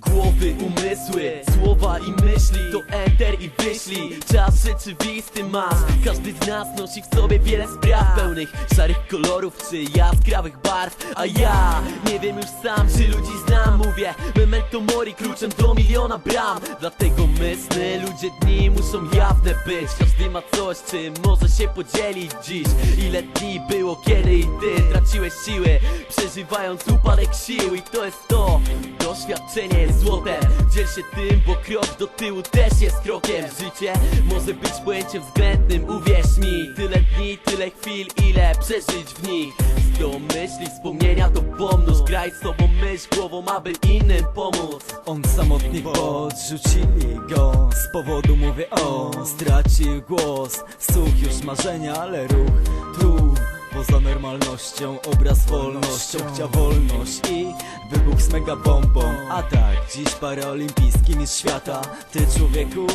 Głowy, umysły, słowa i myśli To enter i wyślij. Czas rzeczywisty masz Każdy z nas nosi w sobie wiele spraw Pełnych szarych kolorów czy jaskrawych barw. A ja nie wiem już sam czy ludzi znam Mówię memento mori kluczem do miliona bram. Dlatego my ludzie dni muszą jawne być. Każdy ma coś czym może się podzielić dziś. Ile dni było kiedy i ty traciłeś siły Przeżywając upadek sił. I to jest to Doświadczenie jest złote. Dziel się tym, bo krok do tyłu też jest krokiem. Życie może być pojęciem względnym, uwierz mi. Tyle dni, tyle chwil, ile przeżyć w nich Do myśli, wspomnienia to pomnóż Graj z sobą myśl głową, aby innym pomóc. On samotnik podrzucili go. Z powodu mówię o Stracił głos. Słuch już marzenia, ale ruch tu Poza normalnością, obraz wolnością Chciał wolność i wybuch z mega bombą. A tak, dziś paraolimpijski mistrz świata. Ty człowieku,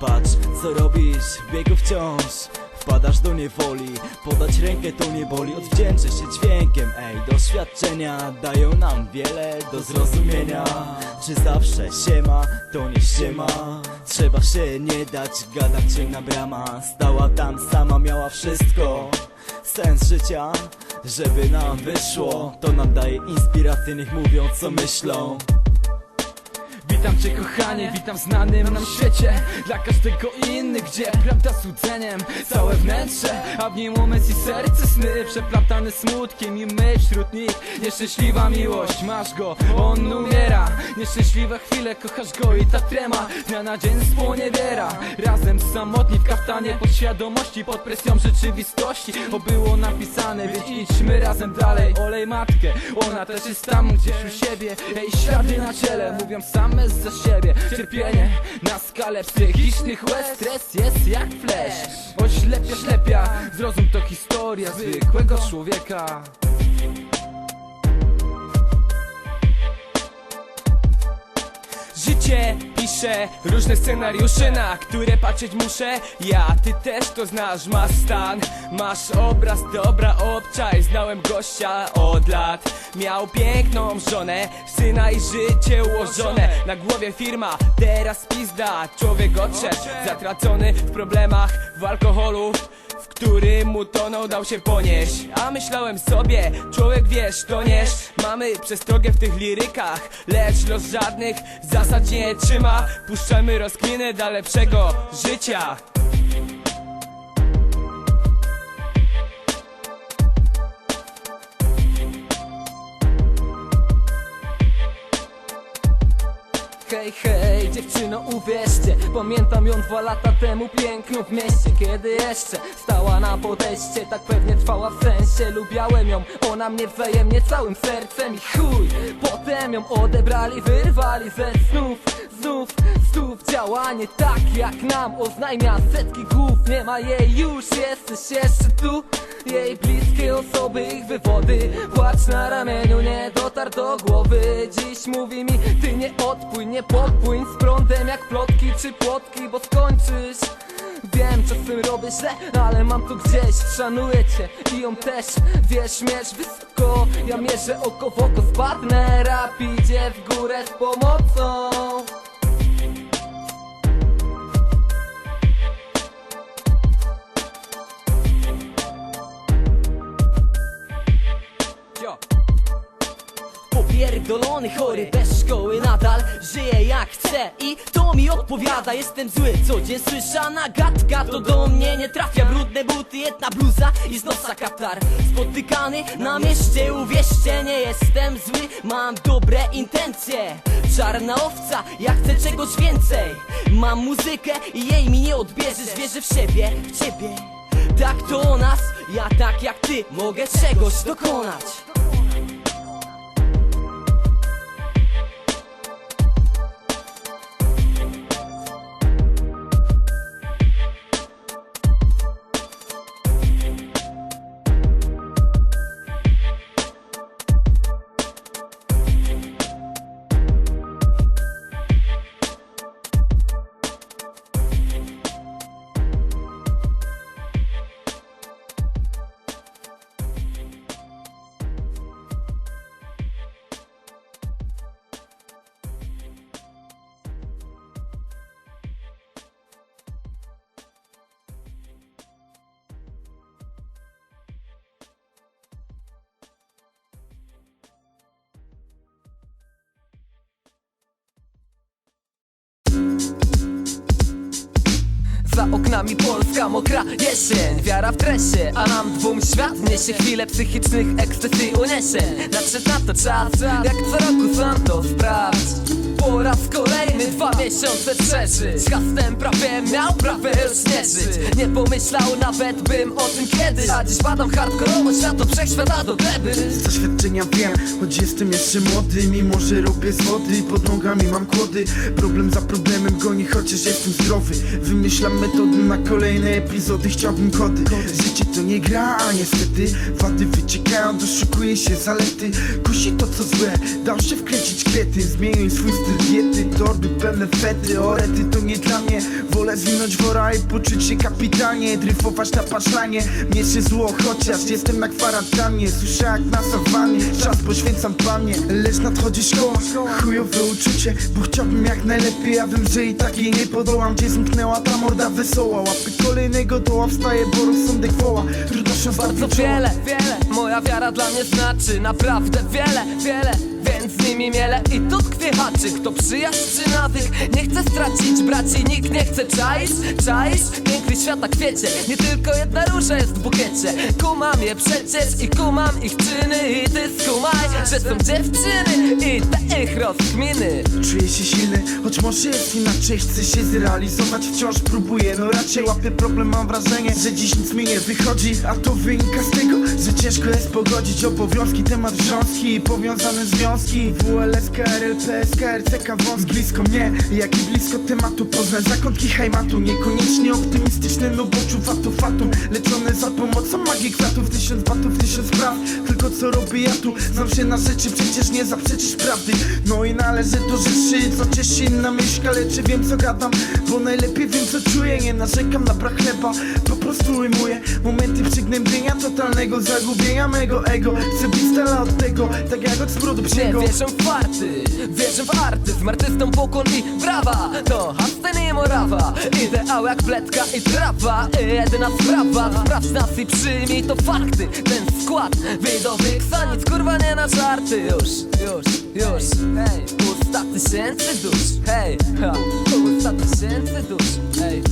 patrz co robisz biegu wciąż Wpadasz do niewoli, podać rękę to nie boli Odwdzięczę się dźwiękiem, ej Doświadczenia dają nam wiele do zrozumienia. Czy zawsze siema, to nie ściema Trzeba się nie dać, gadać ciemna brama Stała tam sama, miała wszystko Sens życia, żeby nam wyszło. To nam daje inspirację, niech mówią co myślą Witam cię kochanie, witam w znanym nam świecie. Dla każdego inny, gdzie prawda złudzeniem Całe wnętrze, a w nim umysł i serce sny. Przeplatane smutkiem i my wśród nich. Nieszczęśliwa miłość, masz go, on umiera. Nieszczęśliwe chwile, kochasz go i ta trema. Dnia na dzień sponiewiera Razem samotni w kaftanie podświadomości Pod presją rzeczywistości. Bo było napisane, więc idźmy razem dalej. Olej matkę, ona też jest tam gdzieś u siebie. Ej, ślady na ciele mówią same siebie. Cierpienie na skalę psychicznych łez. Stres jest jak flash. Oślepia, ślepia. Zrozum to historia zwykłego człowieka Życie pisze różne scenariusze, na które patrzeć muszę. Ja, ty też to znasz, masz stan Masz obraz, dobra obczaj. Znałem gościa od lat Miał piękną żonę, syna i życie ułożone. Na głowie firma, teraz pizda Człowiek odszedł, zatracony w problemach, w alkoholu w którym mu tonął dał się ponieść. A myślałem sobie, człowiek wiesz, toniesz Mamy przestrogę w tych lirykach Lecz los żadnych zasad nie trzyma. Puszczamy rozkminy dla lepszego życia Hej, hej, dziewczyno uwierzcie. Pamiętam ją dwa lata temu piękną w mieście Kiedy jeszcze stała na podejście. Tak pewnie trwała w sensie Lubiałem ją, ona mnie wzajemnie całym sercem I chuj, potem ją odebrali Wyrwali ze snów, znów Znów działa nie tak jak nam Oznajmia. Setki głów Nie ma jej już, jesteś jeszcze tu. Jej bliskie osoby, ich wywody. Płacz na ramieniu, nie dotarł do głowy. Dziś mówi mi, ty nie odpój, nie podpłyń Z prądem jak plotki czy płotki, bo skończysz. Wiem, czasem robię źle, ale mam to gdzieś. Szanuję cię i ją też. Wiesz, mierz wysoko Ja mierzę oko w oko, spadnę Rap idzie w górę z pomocą Chory, bez szkoły nadal. Żyję jak chcę i to mi odpowiada. Jestem zły, co dzień słyszana gadka To do mnie nie trafia. Brudne buty, jedna bluza i z nosa katar Spotykany na mieście, uwierzcie Nie jestem zły, mam dobre intencje. Czarna owca, ja chcę czegoś więcej. Mam muzykę i jej mi nie odbierzesz. Wierzę w siebie, w ciebie. Tak to o nas, ja tak jak ty Mogę czegoś dokonać nami Polska mokra jesień. Wiara w tresie, a nam dwóm świat niesie Chwilę psychicznych ekscesji uniesień. Nadszedł na to czas, jak co roku sam to sprawdź po raz kolejny dwa miesiące przeżyć Hastem prawie miał prawie już nie żyć Nie pomyślał nawet bym o tym kiedyś. A dziś badam hardkorowo światło wszechświata do gleby. Z doświadczenia wiem, choć jestem jeszcze młody. Mimo, że robię z wody, pod nogami mam kłody. Problem za problemem goni, chociaż jestem zdrowy. Wymyślam metody na kolejne epizody, chciałbym kody. Życie to nie gra, a niestety. Wady wyciekają, doszukuję się zalety. Kusi to co złe, dał się wkręcić krety. Zmieniłem swój styl diety, torby pełne fety Orety to nie dla mnie, wolę zwinąć wora i poczuć się kapitalnie Dryfować na paszlanie, mieszy zło, chociaż jestem na kwarantannie Słyszę jak na sawannie, czas poświęcam panie. Lecz nadchodzi szkoła, chujowe uczucie Bo chciałbym jak najlepiej, ja wiem, że i tak jej nie podołam. Gdzie zmknęła ta morda wesoła Łapy kolejnego doła, wstaje, bo rozsądek woła. Trudno się Bardzo wiele, wiele Moja wiara dla mnie znaczy naprawdę wiele, wiele Nimi miele i tu tkwie haczyk. To przyjaźń czy nawyk? Nie chcę stracić braci, nikt nie chce. Czaić Czaić? Piękny świata kwiecie. Nie tylko jedna róża jest w bukiecie. Kumam je przecież i kumam ich czyny. I ty skumaj, że są dziewczyny I te ich rozkminy. Czuję się silny, choć może jest inaczej. Chcę się zrealizować, wciąż próbuję. No raczej łapię problem, mam wrażenie Że dziś nic mi nie wychodzi. A to wynika z tego, że ciężko jest pogodzić Obowiązki, temat wrząski i Powiązane związki WLS, KRL, PSK, RCK wąski Blisko mnie, jak i blisko tematu Poznać? Zakątki hajmatu Niekoniecznie optymistyczne, no bo czuwa to fatum Leczone za pomocą magii kwiatów Tysiąc batów, tysiąc spraw. Tylko co robię ja tu? Znam się na rzeczy, przecież nie zaprzeczysz prawdy. No i należy do rzeczy, co cieszy inna myśl Ale czy wiem co gadam? Bo najlepiej wiem co czuję Nie narzekam na brak chleba. Po prostu ujmuję Momenty przygnębienia, totalnego zagubienia mego ego. Chcę być z dala od tego, tak jak od smrodu Nie psiego wierzę w farty, wierzę w artyzm Artystom pokłon i brawa. To Hasten i Morawa. Ideał jak pletka i trawa. Jedyna sprawa, sprawdź nas i przyjmij to fakty. Ten skład widowyksa Nic kurwa nie na żarty. Już, już, już. Hej, usta tysięcy dusz. Hej, ha, usta tysięcy dusz. Hej